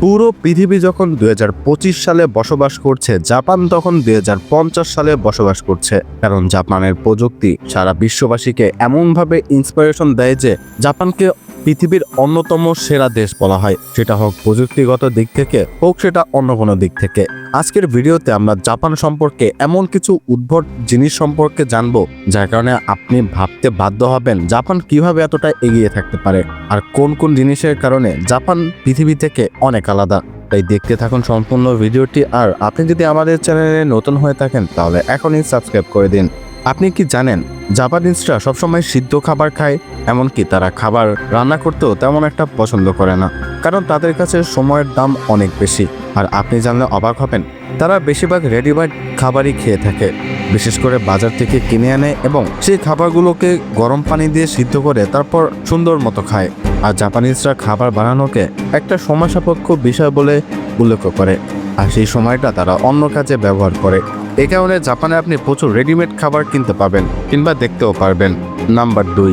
পুরো পৃথিবী যখন দুই হাজার পঁচিশ সালে বসবাস করছে, জাপান তখন দুই হাজার পঞ্চাশ সালে বসবাস করছে। কারণ জাপানের প্রযুক্তি সারা বিশ্ববাসীকে এমনভাবে ইন্সপিরেশন দেয় যে, জাপানকে পৃথিবীর অন্যতম সেরা দেশ বলা হয়। সেটা হোক প্রযুক্তিগত দিক থেকে, হোক সেটা অন্য কোনো দিক থেকে। আজকের ভিডিওতে আমরা জাপান সম্পর্কে এমন কিছু উদ্ভট জিনিস সম্পর্কে জানব, যার কারণে আপনি ভাবতে বাধ্য হবেন জাপান কীভাবে এতটা এগিয়ে থাকতে পারে আর কোন কোন জিনিসের কারণে জাপান পৃথিবী থেকে অনেক আলাদা। তাই দেখতে থাকুন সম্পূর্ণ ভিডিওটি আর আপনি যদি আমাদের চ্যানেলে নতুন হয়ে থাকেন, তাহলে এখনই সাবস্ক্রাইব করে দিন। আপনি কি জানেন, জাপানিজরা সবসময় সিদ্ধ খাবার খায়, এমনকি তারা খাবার রান্না করতেও তেমন একটা পছন্দ করে না, কারণ তাদের কাছে সময়ের দাম অনেক বেশি। আর আপনি জানলে অবাক হবেন, তারা বেশিরভাগ রেডিমেড খাবারই খেয়ে থাকে, বিশেষ করে বাজার থেকে কিনে আনে এবং সেই খাবারগুলোকে গরম পানি দিয়ে সিদ্ধ করে তারপর সুন্দর মতো খায়। আর জাপানিজরা খাবার বানানোকে একটা সময় সাপেক্ষ বিষয় বলে উল্লেখ করে, আর সেই সময়টা তারা অন্য কাজে ব্যবহার করে। এই কারণে জাপানে আপনি প্রচুর রেডিমেড খাবার কিনতে পাবেন কিংবা দেখতেও পারবেন। নাম্বার দুই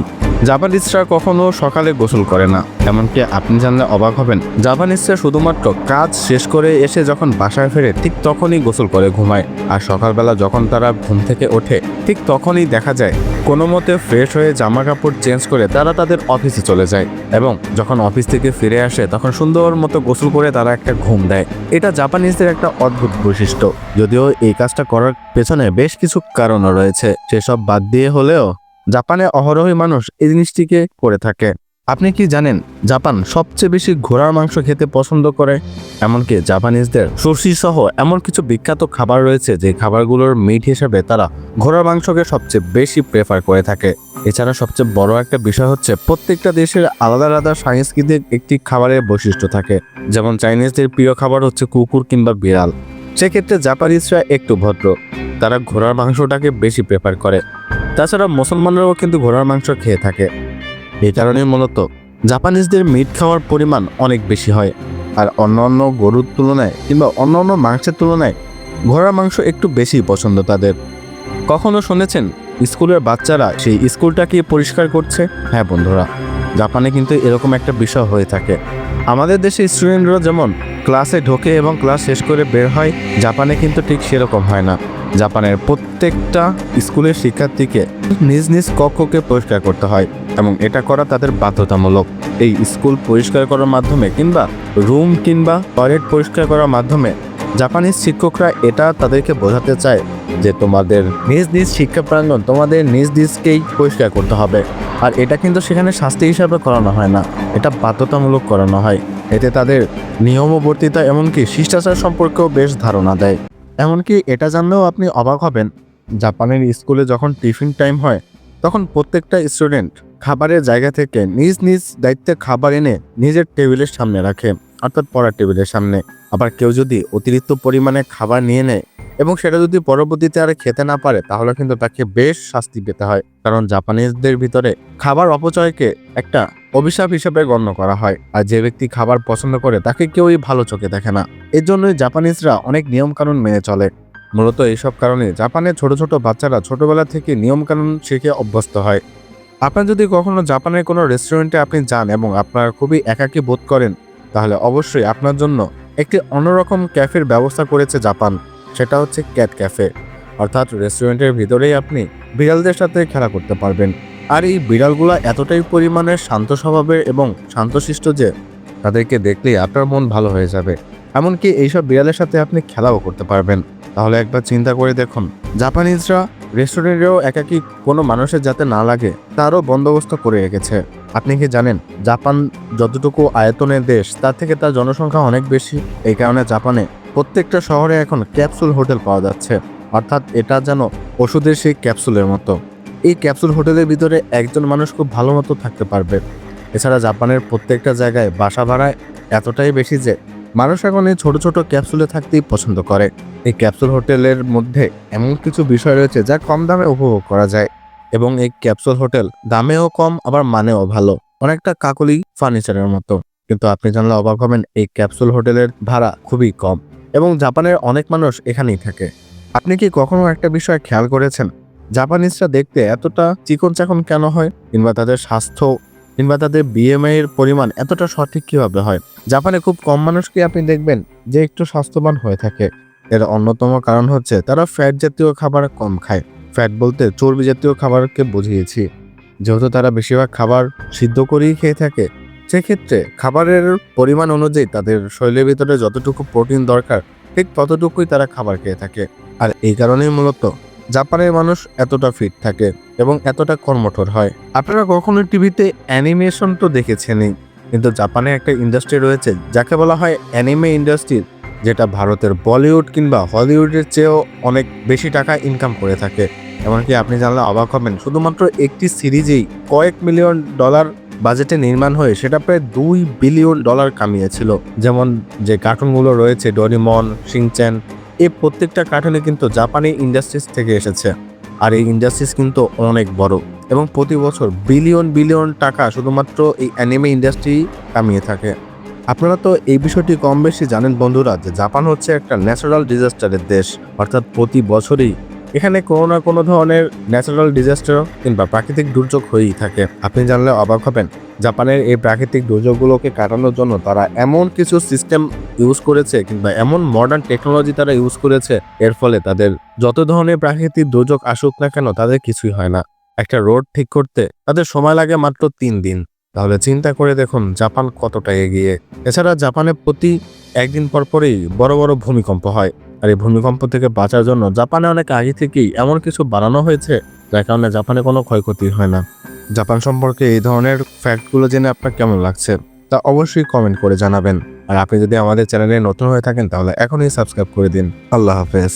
জাপানিজরা কখনো সকালে গোসল করে না। এমনকি আপনি জানলে অবাক হবেন জাপানিজরা শুধুমাত্র কাজ শেষ করে এসে যখন বাসায় ফেরে ঠিক তখনই গোসল করে ঘুমায়। আর সকালবেলা যখন তারা ঘুম থেকে ওঠে, ঠিক তখনই দেখা যায় কোনো মতে ফ্রেশ হয়ে জামা কাপড় চেঞ্জ করে তারা তাদের অফিসে চলে যায় এবং যখন অফিস থেকে ফিরে আসে, তখন সুন্দর মতো গোসল করে তারা একটা ঘুম দেয়। এটা জাপানিজদের একটা অদ্ভুত বৈশিষ্ট্য। যদিও এই কাজটা করার পেছনে বেশ কিছু কারণও রয়েছে। সেসব বাদ দিয়ে হলেও জাপানে অহরহী মানুষ এই জিনিসটিকে করে থাকে। আপনি কি জানেন জাপান সবচেয়ে বেশি ঘোড়ার মাংস খেতে পছন্দ করে? এমনকি জাপানিজদের সুশি সহ এমন কিছু বিখ্যাত খাবার রয়েছে যে খাবারগুলোর মিট হিসেবে তারা ঘোড়ার মাংসকে সবচেয়ে বেশি প্রেফার করে থাকে। এছাড়া সবচেয়ে বড় একটা বিষয় হচ্ছে প্রত্যেকটা দেশের আলাদা আলাদা সাংস্কৃতিক একটি খাবারের বৈশিষ্ট্য থাকে। যেমন চাইনিজদের প্রিয় খাবার হচ্ছে কুকুর কিংবা বিড়াল। সেক্ষেত্রে জাপানিজরা একটু ভদ্র। তারা ঘোড়ার মাংসটাকে বেশি প্রেফার করে। তাছাড়া মুসলমানরাও কিন্তু ঘোড়ার মাংস খেয়ে থাকে। এই কারণে মূলত জাপানিজদের মিট খাওয়ার পরিমাণ অনেক বেশি হয়। আর অন্য অন্য গরুর তুলনায় কিংবা অন্য অন্য মাংসের তুলনায় ঘোড়ার মাংস একটু বেশি পছন্দ তাদের। কখনো শুনেছেন স্কুলের বাচ্চারা সেই স্কুলটাকে পরিষ্কার করছে? হ্যাঁ বন্ধুরা, জাপানে কিন্তু এরকম একটা বিষয় হয়ে থাকে। আমাদের দেশে স্টুডেন্টরা যেমন ক্লাসে ঢোকে এবং ক্লাস শেষ করে বের হয়, জাপানে কিন্তু ঠিক সেরকম হয় না। জাপানের প্রত্যেকটা স্কুলের শিক্ষার্থীকে নিজ নিজ কক্ষকে পরিষ্কার করতে হয় এবং এটা করা তাদের বাধ্যতামূলক। এই স্কুল পরিষ্কার করার মাধ্যমে কিংবা রুম কিংবা টয়লেট পরিষ্কার করার মাধ্যমে জাপানিজ শিক্ষকরা এটা তাদেরকে বোঝাতে চায় যে তোমাদের নিজ নিজ শিক্ষা প্রাঙ্গণ তোমাদের নিজ নিজকেই পরিষ্কার করতে হবে। আর এটা কিন্তু সেখানে শাস্তি হিসাবে করানো হয় না। এটা বাধ্যতামূলক করানো হয়। এতে তাদের নিয়মবর্তিতা এমনকি শিষ্টাচার সম্পর্কেও বেশ ধারণা দেয়। এমনকি এটা জানলেও আপনি অবাক হবেন, জাপানের স্কুলে যখন টিফিন টাইম হয়, তখন প্রত্যেকটা স্টুডেন্ট খাবারের জায়গা থেকে নিজ নিজ দায়িত্বে খাবার এনে নিজের টেবিলের সামনে রাখে, অর্থাৎ পড়ার টেবিলের সামনে। আবার কেউ যদি অতিরিক্ত পরিমাণে খাবার নিয়ে নেয় এবং সেটা যদি পরবর্তীতে আর খেতে না পারে, তাহলে কিন্তু তাকে বেশ শাস্তি পেতে হয়। কারণ জাপানিজদের ভিতরে খাবার অপচয়কে একটা অভিশাপ হিসেবে গণ্য করা হয়, আর যে ব্যক্তি খাবার পছন্দ করে তাকে কেউই ভালো চোখে দেখে না। এর জন্যই জাপানিজরা অনেক নিয়মকানুন মেনে চলে। মূলত এইসব কারণে জাপানের ছোট ছোট বাচ্চারা ছোটবেলা থেকে নিয়মকানুন শিখে অভ্যস্ত হয়। আপনার যদি কখনো জাপানের কোনো রেস্টুরেন্টে আপনি যান এবং আপনার খুবই একাকী বোধ করেন, তাহলে অবশ্যই আপনার জন্য একটি অন্যরকম ক্যাফের ব্যবস্থা করেছে জাপান। সেটা হচ্ছে ক্যাট ক্যাফে। অর্থাৎ রেস্টুরেন্টের ভিতরেই আপনি বিড়ালদের সাথে খেলা করতে পারবেন। আর এই বিড়ালগুলা এতটাই পরিমাণে শান্ত স্বভাবের এবং শান্তশিষ্ট যে, তাদেরকে দেখলেই আপনার মন ভালো হয়ে যাবে। এমনকি এইসব বিড়ালের সাথে আপনি খেলাও করতে পারবেন। তাহলে একবার চিন্তা করে দেখুন, জাপানিজরা রেস্টুরেন্টেও একাকি কোনো মানুষের যাতে না লাগে, তারও বন্দোবস্ত করে রেখেছে। আপনি কি জানেন, জাপান যতটুকু আয়তনের দেশ, তার থেকে তার জনসংখ্যা অনেক বেশি। এই কারণে জাপানে প্রত্যেকটা শহরে এখন ক্যাপসুল হোটেল পাওয়া যাচ্ছে। অর্থাৎ এটা যেন ওষুধের সেই ক্যাপসুলের মতো। এই ক্যাপসুল হোটেলের ভিতরে একজন মানুষ খুব ভালো মতো থাকতে পারবে। এছাড়া জাপানের প্রত্যেকটা জায়গায় বাসা ভাড়ায় এতটাই বেশি যে মানুষ এখন এই ছোট ছোট ক্যাপসুলে থাকতেই পছন্দ করে। এই ক্যাপসুল হোটেলের মধ্যে এমন কিছু বিষয় রয়েছে যা কম দামে উপভোগ করা যায় এবং এই ক্যাপসুল হোটেল দামেও কম, আবার মানেও ভালো। অনেকটা কাকলি ফার্নিচারের মতো। কিন্তু আপনি জানলে অবাক হবেন, এই ক্যাপসুল হোটেলের ভাড়া খুবই কম। জাপানের অনেক মানুষ এখানেই থাকে। আপনি কি কখনো একটা বিষয় খেয়াল করেছেন? জাপানিজরা দেখতে এতটা চিকন চাকন কেন হয়? কিংবা তাদের স্বাস্থ্য, কিংবা তাদের বিএমআই এর পরিমাণ এতটা সঠিক কীভাবে হয়? জাপানে খুব কম মানুষকে আপনি দেখবেন যে একটু স্বাস্থ্যবান হয়ে থাকে? এর অন্যতম কারণ হচ্ছে তারা ফ্যাট জাতীয় খাবার কম খায়। ফ্যাট বলতে চর্বি জাতীয় খাবারকে বুঝিয়েছি। যেহেতু তারা বেশিরভাগ খাবার সিদ্ধ করেই খেয়ে থাকে সেক্ষেত্রে খাবারের পরিমাণ অনুযায়ী তাদের শরীরের ভিতরে যতটুকু প্রোটিন দরকার, ঠিক ততটুকুই তারা খাবার খেয়ে থাকে। আর এই কারণেই মূলত জাপানের মানুষ এতটা ফিট থাকে এবং এতটা কর্মঠোর হয়। আপনারা কখনো টিভিতে অ্যানিমেশন তো দেখেছেনই, কিন্তু জাপানে একটা ইন্ডাস্ট্রি রয়েছে, যাকে বলা হয় অ্যানিমে ইন্ডাস্ট্রি যেটা ভারতের বলিউড কিংবা হলিউডের চেয়েও অনেক বেশি টাকা ইনকাম করে থাকে। এমনকি আপনি জানলে অবাক হবেন, শুধুমাত্র একটি সিরিজেই কয়েক মিলিয়ন ডলার বাজেটে নির্মাণ হয়ে সেটা প্রায় দুই বিলিয়ন ডলার কামিয়েছিল। যেমন যে কার্টুনগুলো রয়েছে, ডোরিমন শিংচ্যান এই প্রত্যেকটা কার্টুনে কিন্তু জাপানি ইন্ডাস্ট্রিজ থেকে এসেছে। আর এই ইন্ডাস্ট্রিজ কিন্তু অনেক বড় এবং প্রতি বছর বিলিয়ন বিলিয়ন টাকা শুধুমাত্র এই অ্যানিমে ইন্ডাস্ট্রি কামিয়ে থাকে। আপনারা তো এই বিষয়টি কম বেশি জানেন বন্ধুরা যে জাপান হচ্ছে একটা ন্যাচারাল ডিজাস্টারের দেশ। অর্থাৎ প্রতি বছরই এখানে কোনো না কোনো ধরনের ন্যাচারাল ডিজাস্টার কিংবা প্রাকৃতিক দুর্যোগ হয়েই থাকে। আপনি জানলে অবাক হবেন, জাপানের এই প্রাকৃতিক দুর্যোগগুলোকে কাটানোর জন্য তারা এমন কিছু সিস্টেম ইউজ করেছে কিংবা এমন মডার্ন টেকনোলজি তারা ইউজ করেছে, এর ফলে তাদের যত ধরনের প্রাকৃতিক দুর্যোগ আসুক না কেন তাদের কিছুই হয় না। একটা রোড ঠিক করতে তাদের সময় লাগে মাত্র তিন দিন। তাহলে চিন্তা করে দেখুন জাপান কতটা এগিয়ে। এছাড়া জাপানে প্রতি একদিন পর পরেই বড় বড় ভূমিকম্প হয়। আর এই ভূমিকম্প থেকে বাঁচার জন্য জাপানে অনেক আগে থেকেই এমন কিছু বানানো হয়েছে, যার কারণে জাপানে কোনো ক্ষয়ক্ষতি হয় না। জাপান সম্পর্কে এই ধরনের ফ্যাক্টগুলো জেনে আপনার কেমন লাগছে, তা অবশ্যই কমেন্ট করে জানাবেন। আর আপনি যদি আমাদের চ্যানেলে নতুন হয়ে থাকেন, তাহলে এখনই সাবস্ক্রাইব করে দিন। আল্লাহ হাফেজ।